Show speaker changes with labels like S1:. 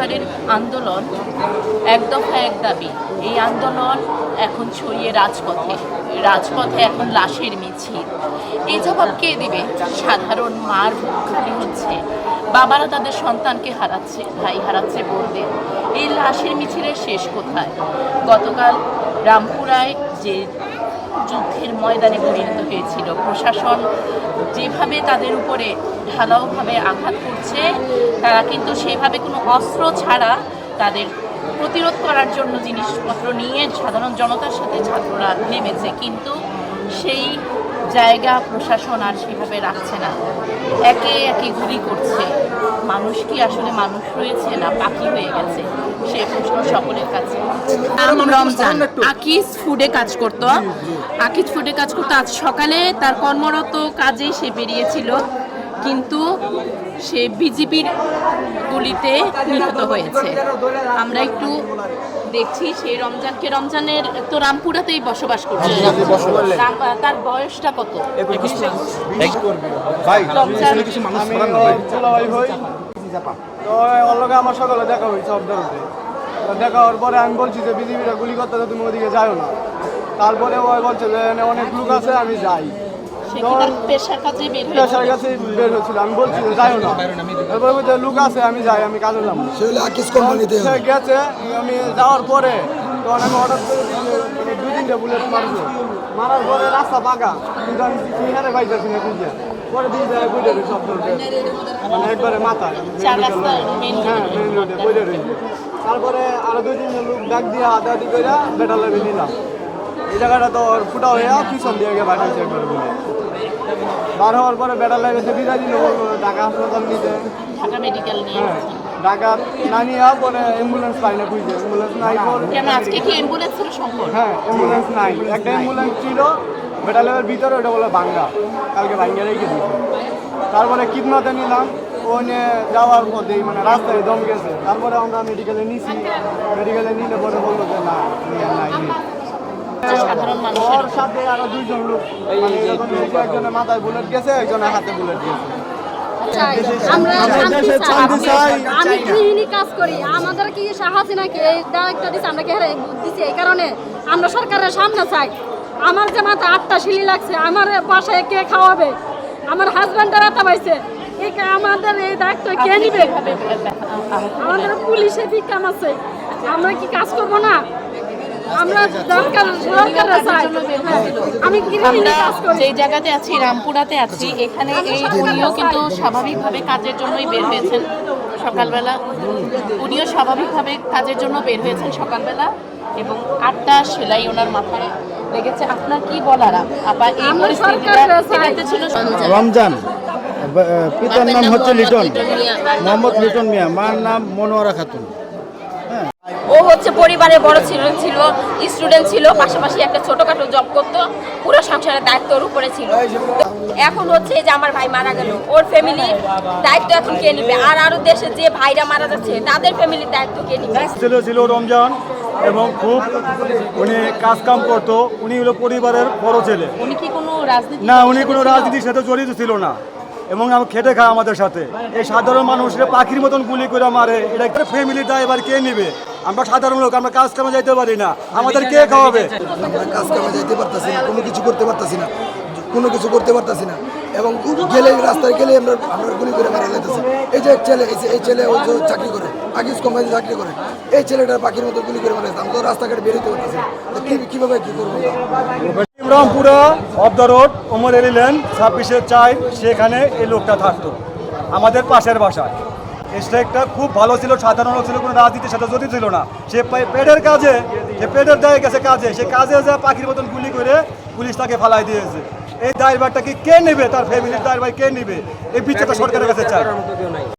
S1: সরকারের আন্দোলন এক দফা এক দাবি। এই আন্দোলন এখন ছড়িয়ে রাজপথে। রাজপথে এখন লাশের মিছিল। এই জবাব কে দিবে? সাধারণ মার বুক হচ্ছে। বাবারা তাদের সন্তানকে হারাচ্ছে, ভাই হারাচ্ছে বোনদের এই লাশের মিছিলের শেষ কোথায়? গতকাল রামপুরায় যে যুদ্ধের ময়দানে পরিণত হয়েছিল। প্রশাসন যেভাবে তাদের উপরে ঢালাওভাবে আঘাত করছে, তারা কিন্তু সেভাবে কোনো অস্ত্র ছাড়া তাদের প্রতিরোধ করার জন্য জিনিসপত্র নিয়ে সাধারণ জনতার সাথে ছাত্ররা নেমেছে। কিন্তু সেই জায়গা প্রশাসন আর সেভাবে রাখছে না। একে একে গুলি করছে। মানুষ কি আসলে মানুষ রয়েছে না পাখি হয়ে গেছে? সে প্রশ্ন সকলের কাছে। রমজান। আকিজ ফুডে কাজ করতো। আকিজ ফুডে কাজ করতো। আজ সকালে তার কর্মরত কাজে সে বেরিয়েছিল। কিন্তু সে বিজেপির গুলিতে নিহত হয়েছে। আমরা একটু দেখছি সেই রমজানকে রমজানের তো রামপুরাতেই বসবাস করছে। তার বয়সটা কত?
S2: তো ওর আমার সকালে দেখা হয়েছে অবদারতে দেখা হওয়ার পরে আমি বলছি যে বিজেপিটা গুলি করতে তুমি ওদিকে যাও না। তারপরে ও বলছে যে অনেক লোক আছে আমি যাই।
S1: পেশার
S2: কাছে বের হয়েছিল আমি বলছি যে যাইও না। তারপরে বলছে লোক আছে আমি যাই আমি কাজে যাব।
S3: সে হলে আকিস কোম্পানিতে
S2: গেছে আমি যাওয়ার পরে তখন আমি হঠাৎ করে দুই তিনটে বুলেট মারছে মারার পরে রাস্তা পাকা কিন্তু আমি পাইতেছি না খুঁজে পরে দিন যায় বুঝে রয়েছে সব মানে একবারে
S1: চার রাস্তা মেন
S2: হ্যাঁ রোডে বুঝে রয়েছে তারপরে আরও দুই তিনজন লোক ডাক দিয়ে হাতাহাতি করে বেটালে নিলাম। এই জায়গাটা তো ফুটা হয়ে পিছন দিয়ে গিয়ে বাড়িয়েছে একবার। বলে বার হওয়ার পরে বেটার লেগেছে বিদায় দিল ঢাকা হাসপাতাল নিতে
S1: ঢাকা মেডিকেল নিয়ে।
S2: হ্যাঁ ঢাকা না নিয়ে পরে অ্যাম্বুলেন্স পাই না খুঁজে। অ্যাম্বুলেন্স নাই
S1: কেন আজকে কি অ্যাম্বুলেন্স সংকট
S2: হ্যাঁ অ্যাম্বুলেন্স নাই। একটা অ্যাম্বুলেন্স ছিল বেটালের ভিতরে ওটা বলে ভাঙ্গা কালকে ভাঙ্গা রেখে দিয়েছে। তারপরে কিডনাতে নিলাম। ও নিয়ে যাওয়ার পথেই মানে রাস্তায় দম গেছে। তারপরে আমরা মেডিকেলে নিছি। মেডিকেলে নিলে পরে বলল যে না নাই। নেই।
S1: সাধারণ মানুষের
S2: সাথে আরও দুইজন লোক এরকম দেখি একজনের মাথায় বুলেট গেছে একজনের হাতে বুলেট গেছে।
S4: আমরা
S2: দেশে
S4: শান্তি
S2: শান্তি
S4: চাই?
S2: চাই।
S4: আমি গৃহিণী কাজ করি আমাদের কি সাহসী নাকি? এই ডাইরেক্টর দিচ্ছে আমরা কি দিচ্ছি এই কারণে আমরা সরকারের সামনে চাই। আমার যে মাথা আটটা সিলি লাগছে আমার বাসায় কে খাওয়াবে? আমার হাজব্যান্ডের ব্যথা পাইছে। এই আমাদের এই দায়িত্ব কে নিবে? আমাদের পুলিশে কি কাম আছে আমরা কি কাজ করব না? আমরা হ্যাঁ,
S1: যেই জায়গাতে আছি রামপুরাতে আছি এখানে এই উনিও কিন্তু স্বাভাবিকভাবে কাজের জন্যই বের হয়েছেন। সকালবেলা উনিও স্বাভাবিকভাবে কাজের জন্য বের হয়েছেন সকালবেলা এবং আটটা সেলাই ওনার মাথায় লেগেছে। আপনার কি বলার আপ- এই পরিস্থিতিটা ছিল
S5: রমজান। পিতার নাম হচ্ছে লিটন। মোহাম্মদ লিটন মিয়া। মার নাম মনোয়ারা খাতুন।
S6: ও হচ্ছে পরিবারে বড় ছিল ছিল স্টুডেন্ট ছিল পাশাপাশি একটা ছোটখাটো জব করতো পুরো সংসারের দায়িত্ব ওর উপরে ছিল। এখন হচ্ছে যে আমার ভাই মারা গেল ওর ফ্যামিলির দায়িত্ব এখন কে নিবে? আর আরও দেশে যে ভাইরা মারা যাচ্ছে তাদের ফ্যামিলির দায়িত্ব কে নিবে?
S2: ছেলে ছিল রমজান এবং খুব উনি কাজ কাম করতো উনি হলো পরিবারের বড় ছেলে।
S1: উনি কি কোনো রাজনীতি
S2: না উনি কোনো রাজনীতির সাথে জড়িত ছিল না এবং আমি খেটে খায় আমাদের সাথে। এই সাধারণ মানুষরা পাখির মতন গুলি করে মারে এটা একটা ফ্যামিলির ড্রাইভার কে নিবে? আমরা সাধারণ লোক আমরা কাজ কামে যাইতে পারি না। আমাদের কে খাওয়াবে?
S3: আমরা কাজ কামে যাইতে পারতাছি না কোনো কিছু করতে পারতাছি না কোনো কিছু করতে পারতাছি না। এবং গেলে রাস্তায় গেলে আমরা আমরা গুলি করে মারা যাইতেছি। এই যে ছেলে এই এই ছেলে ওই যে চাকরি করে আকিস কোম্পানিতে চাকরি করে এই ছেলেটার পাখির মতো গুলি করে মারা আমরা তো রাস্তাঘাটে বেরোতে পারতাছি কীভাবে কি করব?
S2: Imrampura off the road Omar এলিলেন ছাব্বিশে চাই সেখানে এই লোকটা থাকতো আমাদের পাশের বাসায়। স্ট্রাইকটা খুব ভালো ছিল সাধারণ ছিল কোনো রাজনীতি সাথে জড়িত ছিল না। সে পেটের কাজে যে পেটের দায়ে গেছে কাজে। সে কাজে যা পাখির মতন গুলি করে পুলিশ তাকে ফালাই দিয়েছে। এই দায়ভারটা কি কে নেবে? তার ফ্যামিলির দায়ভার কে নেবে? এই বিচারটা সরকারের কাছে চাই।